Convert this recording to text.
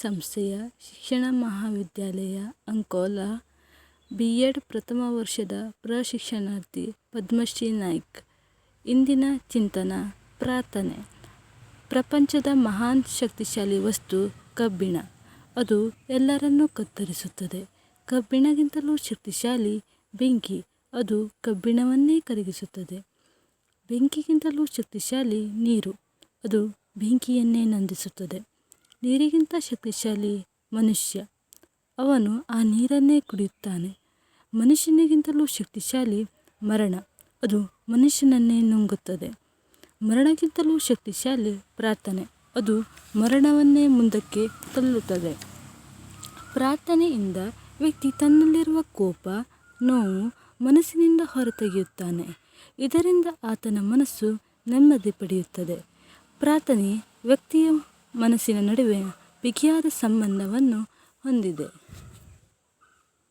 ಸಂಸ್ಥೆಯ ಶಿಕ್ಷಣ ಮಹಾವಿದ್ಯಾಲಯ ಅಂಕೋಲಾ ಬಿ ಎಡ್ ಪ್ರಥಮ ವರ್ಷದ ಪ್ರಶಿಕ್ಷಣಾರ್ಥಿ ಪದ್ಮಶ್ರೀ ನಾಯ್ಕ್. ಇಂದಿನ ಚಿಂತನ, ಪ್ರಾರ್ಥನೆ. ಪ್ರಪಂಚದ ಮಹಾನ್ ಶಕ್ತಿಶಾಲಿ ವಸ್ತು ಕಬ್ಬಿಣ. ಅದು ಎಲ್ಲರನ್ನೂ ಕತ್ತರಿಸುತ್ತದೆ. ಕಬ್ಬಿಣಗಿಂತಲೂ ಶಕ್ತಿಶಾಲಿ ಬೆಂಕಿ, ಅದು ಕಬ್ಬಿಣವನ್ನೇ ಕರಗಿಸುತ್ತದೆ. ಬೆಂಕಿಗಿಂತಲೂ ಶಕ್ತಿಶಾಲಿ ನೀರು, ಅದು ಬೆಂಕಿಯನ್ನೇ ನಂದಿಸುತ್ತದೆ. ನೀರಿಗಿಂತ ಶಕ್ತಿಶಾಲಿ ಮನುಷ್ಯ. ಅವನು ಆ ನೀರನ್ನೇ ಕುಡಿಯುತ್ತಾನೆ. ಮನುಷ್ಯನಿಗಿಂತಲೂ ಶಕ್ತಿಶಾಲಿ ಮರಣ. ಅದು ಮನುಷ್ಯನನ್ನೇ ನುಂಗುತ್ತದೆ. ಮರಣಕ್ಕಿಂತಲೂ ಶಕ್ತಿಶಾಲಿ ಪ್ರಾರ್ಥನೆ. ಅದು ಮರಣವನ್ನೇ ಮುಂದಕ್ಕೆ ತಳ್ಳುತ್ತದೆ. ಪ್ರಾರ್ಥನೆಯಿಂದ ವ್ಯಕ್ತಿ ತನ್ನಲ್ಲಿರುವ ಕೋಪ, ನೋವು ಮನಸ್ಸಿನಿಂದ ಹೊರತೆಗೆಯುತ್ತಾನೆ. ಇದರಿಂದ ಆತನ ಮನಸ್ಸು ನೆಮ್ಮದಿ ಪಡೆಯುತ್ತದೆ. ಪ್ರಾರ್ಥನೆ ವ್ಯಕ್ತಿಯ ಮನಸ್ಸಿನ ನಡುವೆ ಬಿಗಿಯಾದ ಸಂಬಂಧವನ್ನು ಹೊಂದಿದೆ.